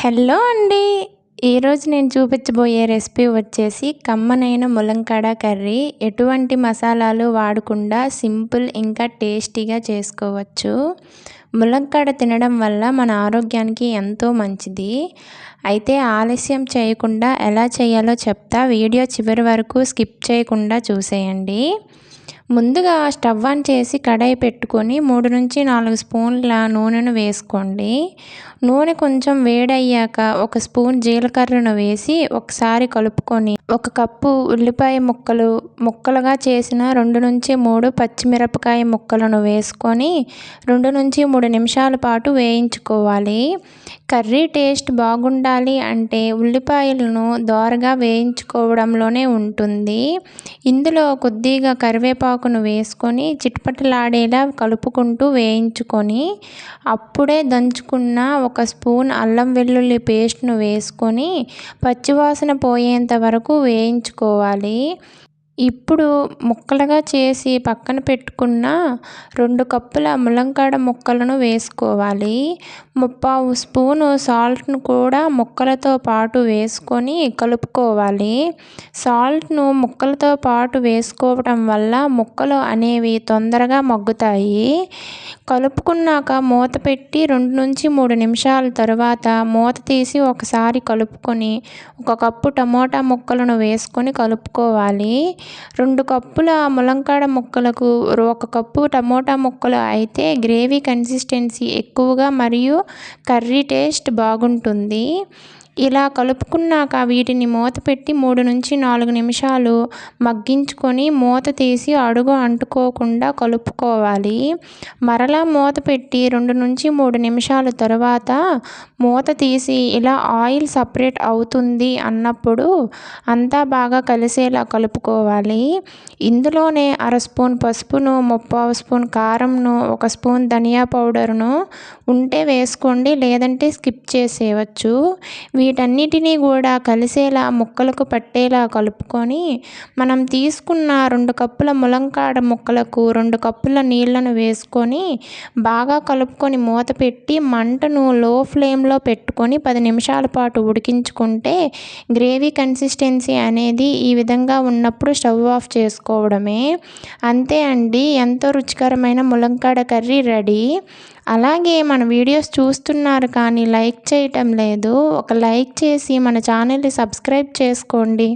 Hello అండి. ఈరోజు నేను చూపించబోయే రెసిపీ వచ్చేసి కమ్మనైన ములంకాడ కర్రీ. ఎటువంటి మసాలాలు వాడకుండా సింపుల్ ఇంకా టేస్టీగా చేసుకోవచ్చు. ములంకాడ తినడం వల్ల మన ఆరోగ్యానికి ఎంతో మంచిది. అయితే ఆలస్యం చేయకుండా ఎలా చేయాలో చెప్తా. వీడియో చివరి వరకు స్కిప్ చేయకుండా చూసేయండి. ముందుగా స్టవ్ ఆన్ చేసి కడాయి పెట్టుకొని మూడు నుంచి నాలుగు స్పూన్ల నూనెను వేసుకోండి. నూనె కొంచెం వేడయ్యాక ఒక స్పూన్ జీలకర్రను వేసి ఒకసారి కలుపుకొని ఒక కప్పు ఉల్లిపాయ ముక్కలు ముక్కలుగా చేసిన రెండు నుంచి మూడు పచ్చిమిరపకాయ ముక్కలను వేసుకొని రెండు నుంచి మూడు నిమిషాల పాటు వేయించుకోవాలి. కర్రీ టేస్ట్ బాగుండాలి అంటే ఉల్లిపాయలను దోరగా వేయించుకోవడంలోనే ఉంటుంది. ఇందులో కొద్దిగా కరివేపాకును వేసుకొని చిట్పటలాడేలా కలుపుకుంటూ వేయించుకొని అప్పుడే దంచుకున్న ఒక స్పూన్ అల్లం వెల్లుల్లి పేస్ట్ను వేసుకొని పచ్చివాసన పోయేంత వరకు వేయించుకోవాలి. ఇప్పుడు ముక్కలుగా చేసి పక్కన పెట్టుకున్న రెండు కప్పుల ములంకాడ ముక్కలను వేసుకోవాలి. ముప్పావు స్పూను సాల్ట్ను కూడా ముక్కలతో పాటు వేసుకొని కలుపుకోవాలి. సాల్ట్ను ముక్కలతో పాటు వేసుకోవటం వల్ల ముక్కలు అనేవి తొందరగా మగ్గుతాయి. కలుపుకున్నాక మూత పెట్టి రెండు నుంచి మూడు నిమిషాల తర్వాత మూత తీసి ఒకసారి కలుపుకొని ఒక కప్పు టమోటా ముక్కలను వేసుకొని కలుపుకోవాలి. రెండు కప్పుల ములంకాడ ముక్కలకు ఒక కప్పు టమోటా ముక్కలు అయితే గ్రేవీ కన్సిస్టెన్సీ ఎక్కువగా మరియు కర్రీ టేస్ట్ బాగుంటుంది. ఇలా కలుపుకున్నాక వీటిని మూత పెట్టి మూడు నుంచి నాలుగు నిమిషాలు మగ్గించుకొని మూత తీసి అడుగు అంటుకోకుండా కలుపుకోవాలి. మరలా మూత పెట్టి రెండు నుంచి మూడు నిమిషాల తర్వాత మూత తీసి ఇలా ఆయిల్ సపరేట్ అవుతుంది అన్నప్పుడు అంతా బాగా కలిసేలా కలుపుకోవాలి. ఇందులోనే అర స్పూన్ పసుపును ముప్పావు స్పూన్ కారంను ఒక స్పూన్ ధనియా పౌడర్ను ఉంటే వేసుకోండి లేదంటే స్కిప్ చేసేయవచ్చు. వీటన్నిటినీ కూడా కలిసేలా ముక్కలకు పట్టేలా కలుపుకొని మనం తీసుకున్న రెండు కప్పుల ములంకాడ ముక్కలకు రెండు కప్పుల నీళ్ళను వేసుకొని బాగా కలుపుకొని మూత పెట్టి మంటను లో ఫ్లేమ్లో పెట్టుకొని పది నిమిషాల పాటు ఉడికించుకుంటే గ్రేవీ కన్సిస్టెన్సీ అనేది ఈ విధంగా ఉన్నప్పుడు స్టవ్ ఆఫ్ చేసుకోవడమే. అంతే అండి. ఎంతో రుచికరమైన ములంకాడ కర్రీ రెడీ. అలాగే మన వీడియోస్ చూస్తున్నారు కానీ లైక్ చేయటం లేదు. ఒక లైక్ చేసి మన ఛానల్ని సబ్స్క్రైబ్ చేసుకోండి.